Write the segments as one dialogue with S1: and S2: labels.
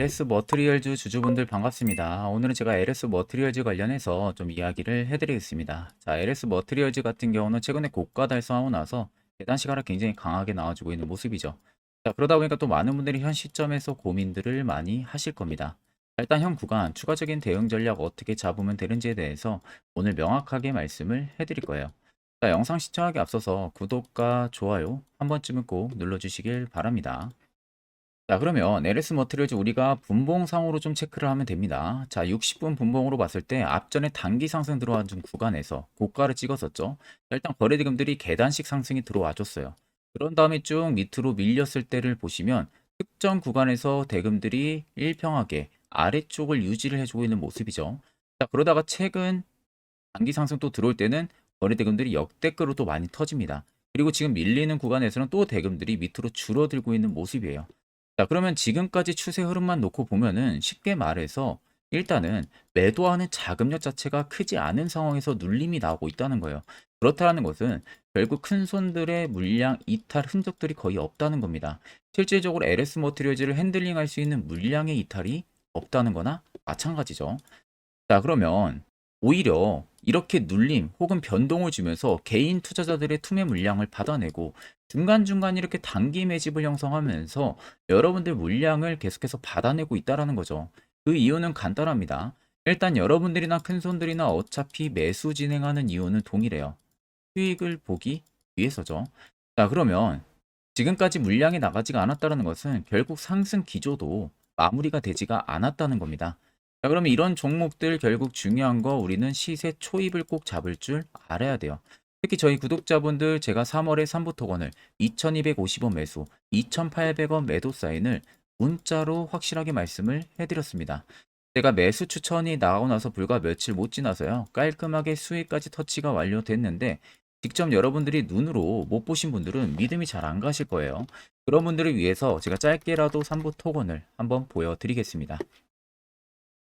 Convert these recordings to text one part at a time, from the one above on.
S1: LS 머트리얼즈 주주분들 반갑습니다. 오늘은 제가 LS 머트리얼즈 관련해서 좀 이야기를 해드리겠습니다. 자, LS 머트리얼즈 같은 경우는 최근에 고가 달성하고 나서 계단 시가가 굉장히 강하게 나와주고 있는 모습이죠. 자, 그러다 보니까 또 많은 분들이 현 시점에서 고민들을 많이 하실 겁니다. 자, 일단 현 구간 추가적인 대응 전략 어떻게 잡으면 되는지에 대해서 오늘 명확하게 말씀을 해드릴 거예요. 자, 영상 시청하기 앞서서 구독과 좋아요 한 번쯤은 꼭 눌러주시길 바랍니다. 자, 그러면 LS 머트리얼즈 우리가 분봉상으로 좀 체크를 하면 됩니다. 자, 60분 분봉으로 봤을 때 앞전에 단기 상승 들어와 준 구간에서 고가를 찍었었죠. 자, 일단 거래대금들이 계단식 상승이 들어와 줬어요. 그런 다음에 쭉 밑으로 밀렸을 때를 보시면 특정 구간에서 대금들이 일평하게 아래쪽을 유지를 해주고 있는 모습이죠. 자, 그러다가 최근 단기 상승 또 들어올 때는 거래대금들이 역대급으로 또 많이 터집니다. 그리고 지금 밀리는 구간에서는 또 대금들이 밑으로 줄어들고 있는 모습이에요. 자, 그러면 지금까지 추세 흐름만 놓고 보면은 쉽게 말해서 일단은 매도하는 자금력 자체가 크지 않은 상황에서 눌림이 나오고 있다는 거예요. 그렇다는 것은 결국 큰 손들의 물량 이탈 흔적들이 거의 없다는 겁니다. 실질적으로 LS 머티리얼즈를 핸들링할 수 있는 물량의 이탈이 없다는 거나 마찬가지죠. 자, 그러면 오히려 이렇게 눌림 혹은 변동을 주면서 개인 투자자들의 투매 물량을 받아내고 중간중간 이렇게 단기 매집을 형성하면서 여러분들 물량을 계속해서 받아내고 있다라는 거죠. 그 이유는 간단합니다. 일단 여러분들이나 큰손들이나 어차피 매수 진행하는 이유는 동일해요. 수익을 보기 위해서죠. 자, 그러면 지금까지 물량이 나가지가 않았다는 것은 결국 상승 기조도 마무리가 되지가 않았다는 겁니다. 자, 그러면 이런 종목들 결국 중요한 거 우리는 시세 초입을 꼭 잡을 줄 알아야 돼요. 특히 저희 구독자분들 제가 3월에 3부 토건을 2250원 매수, 2800원 매도 사인을 문자로 확실하게 말씀을 해드렸습니다. 제가 매수 추천이 나오고 나서 불과 며칠 못 지나서요. 깔끔하게 수익까지 터치가 완료됐는데 직접 여러분들이 눈으로 못 보신 분들은 믿음이 잘 안 가실 거예요. 그런 분들을 위해서 제가 짧게라도 3부 토건을 한번 보여드리겠습니다.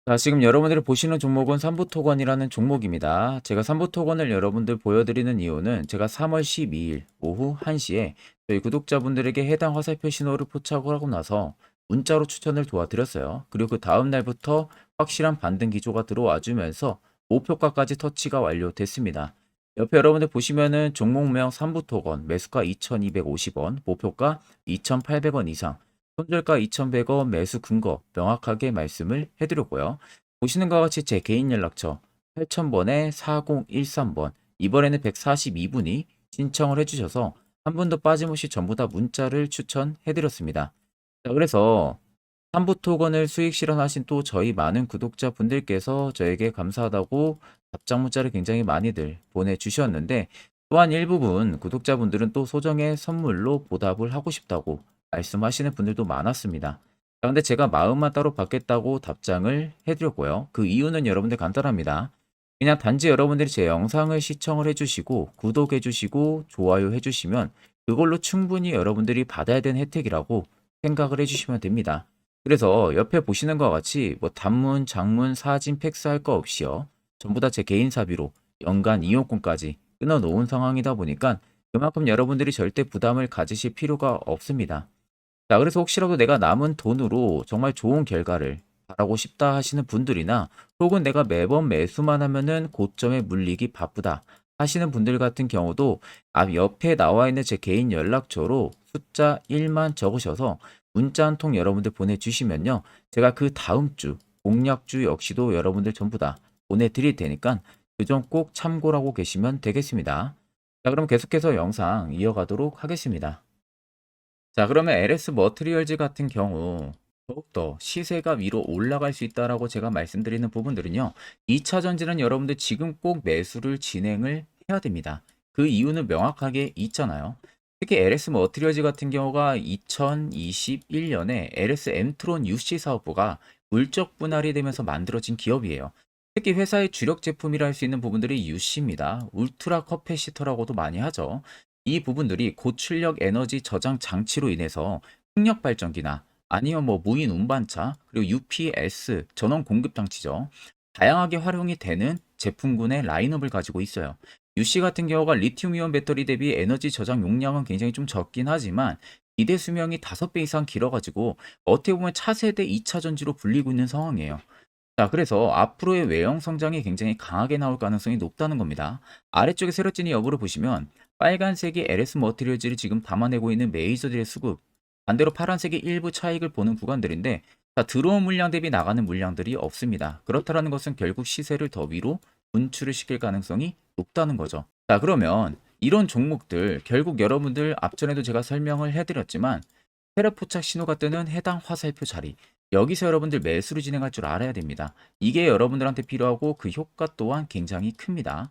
S1: 자, 지금 여러분들이 보시는 종목은 삼부토건이라는 종목입니다. 제가 삼부토건을 여러분들 보여드리는 이유는 제가 3월 12일 오후 1시에 저희 구독자분들에게 해당 화살표 신호를 포착을 하고 나서 문자로 추천을 도와드렸어요. 그리고 그 다음 날부터 확실한 반등 기조가 들어와 주면서 목표가까지 터치가 완료됐습니다. 옆에 여러분들 보시면은 종목명 삼부토건 매수가 2250원, 목표가 2800원 이상 손절가 2,100원 매수 근거 명확하게 말씀을 해드렸고요. 보시는 것과 같이 제 개인 연락처 8000번에 4013번 이번에는 142분이 신청을 해주셔서 한 분도 빠짐없이 전부 다 문자를 추천해드렸습니다. 자, 그래서 3부 토건을 수익 실현하신 또 저희 많은 구독자 분들께서 저에게 감사하다고 답장 문자를 굉장히 많이들 보내주셨는데 또한 일부분 구독자분들은 또 소정의 선물로 보답을 하고 싶다고 말씀하시는 분들도 많았습니다. 그런데 제가 마음만 따로 받겠다고 답장을 해드렸고요. 그 이유는 여러분들 간단합니다. 그냥 단지 여러분들이 제 영상을 시청을 해주시고 구독해주시고 좋아요 해주시면 그걸로 충분히 여러분들이 받아야 되는 혜택이라고 생각을 해주시면 됩니다. 그래서 옆에 보시는 것과 같이 뭐 단문, 장문, 사진, 팩스 할 거 없이요. 전부 다 제 개인 사비로 연간 이용권까지 끊어놓은 상황이다 보니까 그만큼 여러분들이 절대 부담을 가지실 필요가 없습니다. 자, 그래서 혹시라도 내가 남은 돈으로 정말 좋은 결과를 바라고 싶다 하시는 분들이나 혹은 내가 매번 매수만 하면은 고점에 물리기 바쁘다 하시는 분들 같은 경우도 앞 옆에 나와 있는 제 개인 연락처로 숫자 1만 적으셔서 문자 한 통 여러분들 보내주시면요. 제가 그 다음 주 공약주 역시도 여러분들 전부 다 보내드릴 테니까 그 점 꼭 참고하고 계시면 되겠습니다. 자, 그럼 계속해서 영상 이어가도록 하겠습니다. 자, 그러면 LS 머트리얼즈 같은 경우 더욱더 시세가 위로 올라갈 수 있다라고 제가 말씀드리는 부분들은요. 2차 전지는 여러분들 지금 꼭 매수를 진행을 해야 됩니다. 그 이유는 명확하게 있잖아요. 특히 LS 머트리얼즈 같은 경우가 2021년에 LS 엠트론 UC 사업부가 물적 분할이 되면서 만들어진 기업이에요. 특히 회사의 주력 제품이라 할 수 있는 부분들이 UC입니다. 울트라 커패시터라고도 많이 하죠. 이 부분들이 고출력 에너지 저장 장치로 인해서 풍력 발전기나 아니면 뭐 무인 운반차 그리고 UPS 전원 공급 장치죠. 다양하게 활용이 되는 제품군의 라인업을 가지고 있어요. UC 같은 경우가 리튬이온 배터리 대비 에너지 저장 용량은 굉장히 좀 적긴 하지만 기대 수명이 5배 이상 길어가지고 어떻게 보면 차세대 2차 전지로 불리고 있는 상황이에요. 자, 그래서 앞으로의 외형 성장이 굉장히 강하게 나올 가능성이 높다는 겁니다. 아래쪽에 세력진의 여부를 보시면 빨간색이 LS 머티리얼즈를 지금 담아내고 있는 메이저들의 수급, 반대로 파란색이 일부 차익을 보는 구간들인데 자, 들어온 물량 대비 나가는 물량들이 없습니다. 그렇다라는 것은 결국 시세를 더 위로 분출을 시킬 가능성이 높다는 거죠. 자, 그러면 이런 종목들 결국 여러분들 앞전에도 제가 설명을 해드렸지만 세력포착 신호가 뜨는 해당 화살표 자리 여기서 여러분들 매수를 진행할 줄 알아야 됩니다. 이게 여러분들한테 필요하고 그 효과 또한 굉장히 큽니다.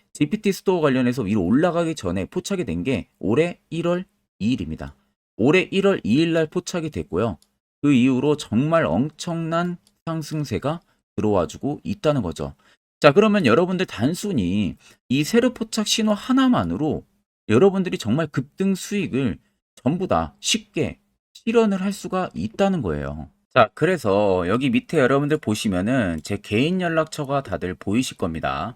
S1: GPT 스토어 관련해서 위로 올라가기 전에 포착이 된 게 올해 1월 2일입니다. 올해 1월 2일 날 포착이 됐고요. 그 이후로 정말 엄청난 상승세가 들어와 주고 있다는 거죠. 자, 그러면 여러분들 단순히 이 세로 포착 신호 하나만으로 여러분들이 정말 급등 수익을 전부 다 쉽게 실현을 할 수가 있다는 거예요. 자, 그래서 여기 밑에 여러분들 보시면은 제 개인 연락처가 다들 보이실 겁니다.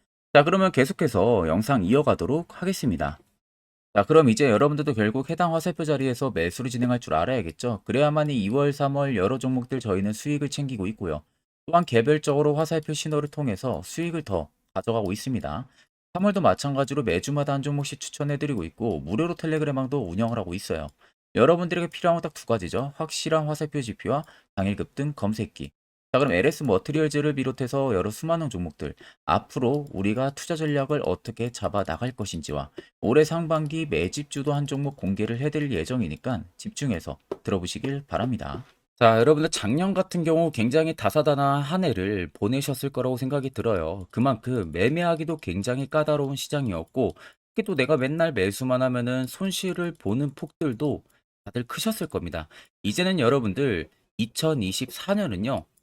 S1: 자, 그러면 계속해서 영상 이어가도록 하겠습니다. 자, 그럼 이제 여러분들도 결국 해당 화살표 자리에서 매수를 진행할 줄 알아야겠죠. 그래야만이 2월, 3월 여러 종목들 저희는 수익을 챙기고 있고요. 또한 개별적으로 화살표 신호를 통해서 수익을 더 가져가고 있습니다. 3월도 마찬가지로 매주마다 한 종목씩 추천해드리고 있고 무료로 텔레그램망도 운영을 하고 있어요. 여러분들에게 필요한 건 딱 두 가지죠. 확실한 화살표 지표와 당일급 등 검색기. 자, 그럼 LS 머트리얼즈를 비롯해서 여러 수많은 종목들 앞으로 우리가 투자 전략을 어떻게 잡아 나갈 것인지와 올해 상반기 매집주도 한 종목 공개를 해드릴 예정이니까 집중해서 들어보시길 바랍니다. 자, 여러분들 작년 같은 경우 굉장히 다사다난한 한 해를 보내셨을 거라고 생각이 들어요. 그만큼 매매하기도 굉장히 까다로운 시장이었고, 특히 또 내가 맨날 매수만 하면은 손실을 보는 폭들도 다들 크셨을 겁니다. 이제는 여러분들 2024년은요,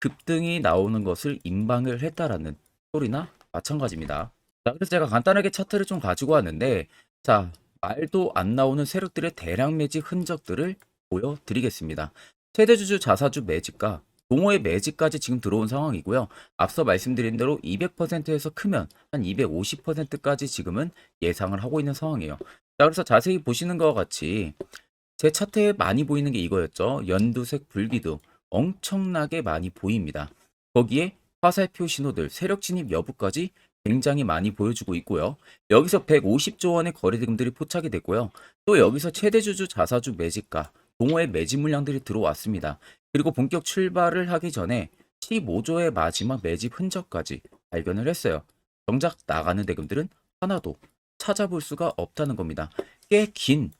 S1: 급등이 나오는 것을 임방을 했다라는 소리나 마찬가지입니다. 자, 그래서 제가 간단하게 차트를 좀 가지고 왔는데 자, 말도 안 나오는 세력들의 대량 매집 흔적들을 보여드리겠습니다. 최대주주 자사주 매집과 동호회 매집까지 지금 들어온 상황이고요. 앞서 말씀드린 대로 200%에서 크면 한 250%까지 지금은 예상을 하고 있는 상황이에요. 자, 그래서 자세히 보시는 것과 같이 제 차트에 많이 보이는 게 이거였죠. 연두색 불기둥 엄청나게 많이 보입니다. 거기에 화살표 신호들, 세력 진입 여부까지 굉장히 많이 보여주고 있고요. 여기서 150조 원의 거래대금들이 포착이 됐고요. 또 여기서 최대주주 자사주 매집가, 동호회 매집 물량들이 들어왔습니다. 그리고 본격 출발을 하기 전에 15조의 마지막 매집 흔적까지 발견을 했어요. 정작 나가는 대금들은 하나도 찾아볼 수가 없다는 겁니다. 꽤 긴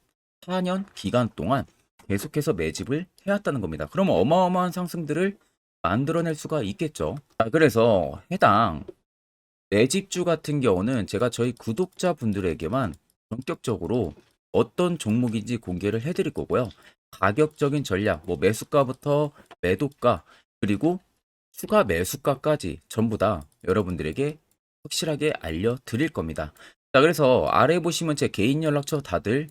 S1: 4년 기간 동안 계속해서 매집을 해왔다는 겁니다. 그럼 어마어마한 상승들을 만들어낼 수가 있겠죠. 자, 그래서 해당 매집주 같은 경우는 제가 저희 구독자분들에게만 본격적으로 어떤 종목인지 공개를 해드릴 거고요. 가격적인 전략, 뭐 매수가부터 매도가, 그리고 추가 매수가까지 전부 다 여러분들에게 확실하게 알려드릴 겁니다. 자, 그래서 아래 보시면 제 개인 연락처 다들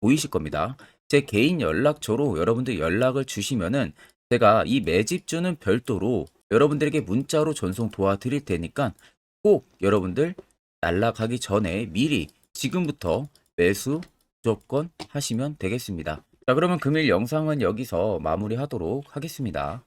S1: 보이실 겁니다. 제 개인 연락처로 여러분들 연락을 주시면은 제가 이 매집주는 별도로 여러분들에게 문자로 전송 도와드릴 테니까 꼭 여러분들 날라가기 전에 미리 지금부터 매수 무조건 하시면 되겠습니다. 자, 그러면 금일 영상은 여기서 마무리하도록 하겠습니다.